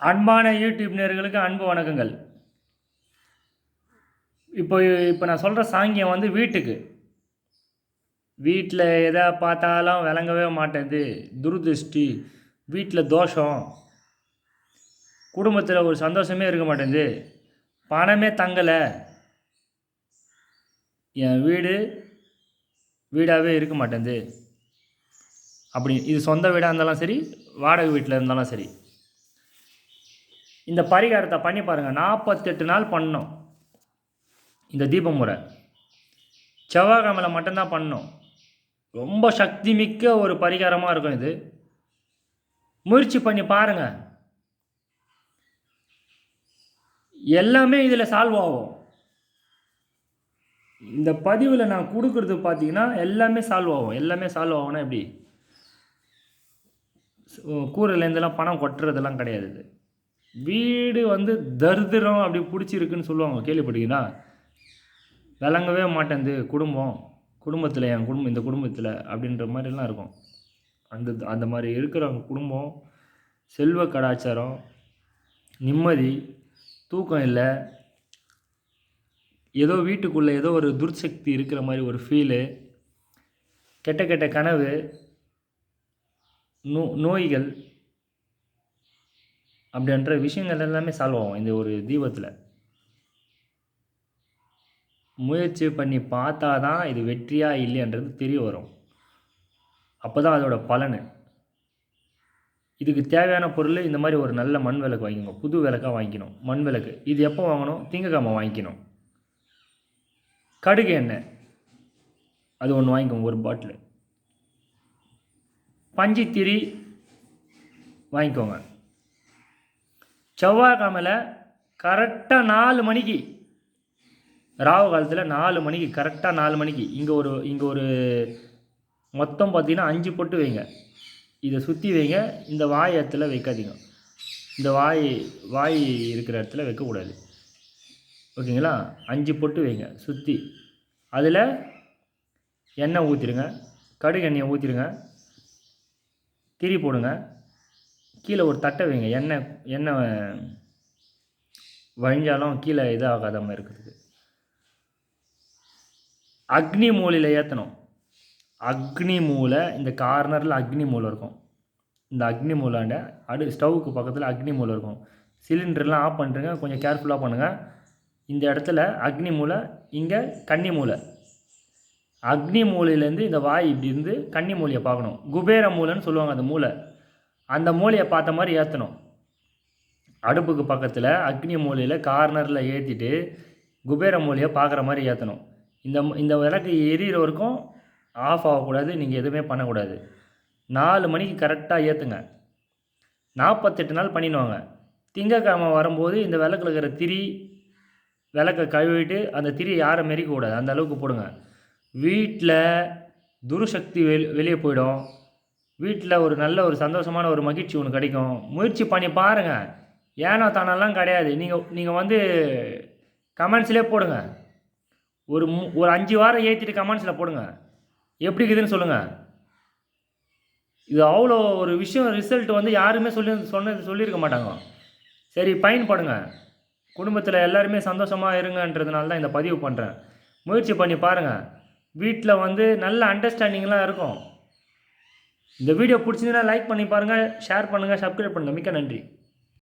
அன்பான யூடியூப் நேர்களுக்கு அன்பு வணக்கங்கள். இப்போ இப்போ நான் சொல்கிற சாங்கியம் வந்து வீட்டுக்கு. வீட்டில் எதை பார்த்தாலும் விளங்கவே மாட்டேங்குது துரதிருஷ்டி வீட்டில் தோஷம். குடும்பத்தில் ஒரு சந்தோஷமே இருக்க மாட்டேங்குது. பணமே தங்கலை. என் வீடு வீடாகவே இருக்க மாட்டேங்குது. அப்படி இது சொந்த வீடாக இருந்தாலும் சரி வாடகை வீட்டில் இருந்தாலும் சரி. இந்த பரிகாரத்தை பண்ணி பாருங்கள் நாற்பத்தெட்டு நாள் பண்ணோம் இந்த தீப முறை. செவ்வாய்க்கிழமையில் மட்டும்தான் பண்ணோம் ரொம்ப சக்தி மிக்க ஒரு பரிகாரமாக இருக்கும் இது. முயற்சி பண்ணி பாருங்கள் எல்லாமே இதில் சால்வ் ஆகும். இந்த பதிவில் நான் கொடுக்குறது பார்த்தீங்கன்னா எல்லாமே சால்வ் ஆகும். எல்லாமே சால்வ் ஆகும்னா எப்படி? கூரையிலேருந்துலாம் பணம் கொட்டுறதெல்லாம் கிடையாது இது. வீடு வந்து தரித்திரம் அப்படி பிடிச்சிருக்குன்னு சொல்லுவாங்க. கேள்விப்பட்டீங்கன்னா விளங்கவே மாட்டேங்குது. குடும்பம் குடும்பத்தில் என் குடும்பம் இந்த குடும்பத்தில் அப்படின்ற மாதிரிலாம் இருக்கும். அந்த அந்த மாதிரி இருக்கிறவங்க குடும்பம் செல்வ கலாச்சாரம் நிம்மதி தூக்கம் இல்லை. ஏதோ வீட்டுக்குள்ளே ஏதோ ஒரு துர்சக்தி இருக்கிற மாதிரி ஒரு ஃபீலு கெட்ட கெட்ட கனவு நோ நோய்கள் அப்படின்ற விஷயங்கள் எல்லாமே சால்வ் ஆகும் இந்த ஒரு தீபத்தில். முயற்சி பண்ணி பார்த்தா தான் இது வெற்றியா இல்லைன்றது தெரிய வரும். அப்போ தான் அதோட பலன். இதுக்கு தேவையான பொருள் இந்த மாதிரி ஒரு நல்ல மண் விளக்கு வாங்கிக்கோங்க. புது விளக்காக வாங்கிக்கணும். மண் விளக்கு. இது எப்போ வாங்கணும்? திங்கக்கிழமை வாங்கிக்கணும். கடுகு எண்ணெய். அது ஒன்று வாங்கிக்கோங்க ஒரு பாட்டில். பஞ்சித்திரி வாங்கிக்கோங்க. செவ்வாய்க்கிழமையில் கரெக்டாக நாலு மணிக்கு ராவு காலத்தில் நாலு மணிக்கு கரெக்டாக நாலு மணிக்கு இங்கே ஒரு இங்கே ஒரு மொத்தம் பார்த்தீங்கன்னா அஞ்சு பொட்டு வைங்க. இதை சுற்றி வைங்க. இந்த வாய் இடத்துல வைக்காதீங்க. இந்த வாய் வாய் இருக்கிற இடத்துல வைக்கக்கூடாது. ஓகேங்களா? அஞ்சு பொட்டு வைங்க சுற்றி அதில் எண்ணெய் ஊற்றிடுங்க கடுகு எண்ணெயை ஊற்றிடுங்க திரி போடுங்க. கீழே ஒரு தட்டை வைங்க. எண்ணெய் எண்ணெய் வழிஞ்சாலும் கீழே இதாகாத மாதிரி இருக்கிறதுக்கு அக்னி மூலையில் ஏற்றணும் அக்னி மூலை இந்த கார்னரில் அக்னி மூலை இருக்கும். இந்த அக்னி மூலாண்ட அடு ஸ்டவ்வுக்கு பக்கத்தில் அக்னி மூளை இருக்கும். சிலிண்டர்லாம் ஆஃப் பண்ணுறங்க கொஞ்சம் கேர்ஃபுல்லாக பண்ணுங்கள் இந்த இடத்துல அக்னி மூலை இங்கே கன்னி மூலை. அக்னி மூலையிலேருந்து இந்த வாய் இப்படி இருந்து கன்னி மூலையை பார்க்கணும். குபேர மூலைன்னு சொல்லுவாங்க அந்த மூலை. அந்த மூலையை பார்த்த மாதிரி ஏற்றணும் அடுப்புக்கு பக்கத்தில் அக்னி மூலையில் கார்னரில் ஏற்றிட்டு குபேர மூலையை பார்க்குற மாதிரி ஏற்றணும் இந்த இந்த விளக்கு எரியிற வரைக்கும் ஆஃப் ஆகக்கூடாது நீங்கள் எதுவுமே பண்ணக்கூடாது. நாலு மணிக்கு கரெக்டாக ஏற்றுங்க நாற்பத்தெட்டு நாள் பண்ணிடுவாங்க. திங்கக்கிழமை வரும்போது இந்த விளக்கில் இருக்கிற திரி விளக்கை கழுவிட்டு அந்த திரி யாரும் மெரிக்கக்கூடாது. அந்த அளவுக்கு போடுங்க. வீட்டில் துருசக்தி வெளி வெளியே போயிடும். வீட்டில் ஒரு நல்ல ஒரு சந்தோஷமான ஒரு மகிழ்ச்சி ஒன்று கிடைக்கும். முயற்சி பண்ணி பாருங்கள் ஏனோ தானெல்லாம் கிடையாது. நீங்கள் நீங்கள் வந்து கமெண்ட்ஸ்லேயே போடுங்க. ஒரு மு ஒரு அஞ்சு வாரம் ஏற்றிட்டு கமெண்ட்ஸில் போடுங்க. எப்படி இருக்குதுன்னு சொல்லுங்கள் இது அவ்வளோ ஒரு விஷயம் ரிசல்ட் வந்து யாருமே சொல்லி சொன்னது சொல்லியிருக்க மாட்டாங்க. சரி பயன்படுங்க. குடும்பத்தில் எல்லாருமே சந்தோஷமாக இருங்கன்றதுனால தான் இந்த பதிவு பண்ணுறேன் முயற்சி பண்ணி பாருங்கள் வீட்டில் வந்து நல்ல அண்டர்ஸ்டாண்டிங்லாம் இருக்கும். இந்த வீடியோ பிடிச்சதுன்னா லைக் பண்ணி பாருங்கள் ஷேர் பண்ணுங்கள் சப்ஸ்கிரைப் பண்ணுங்கள் மிக்க நன்றி.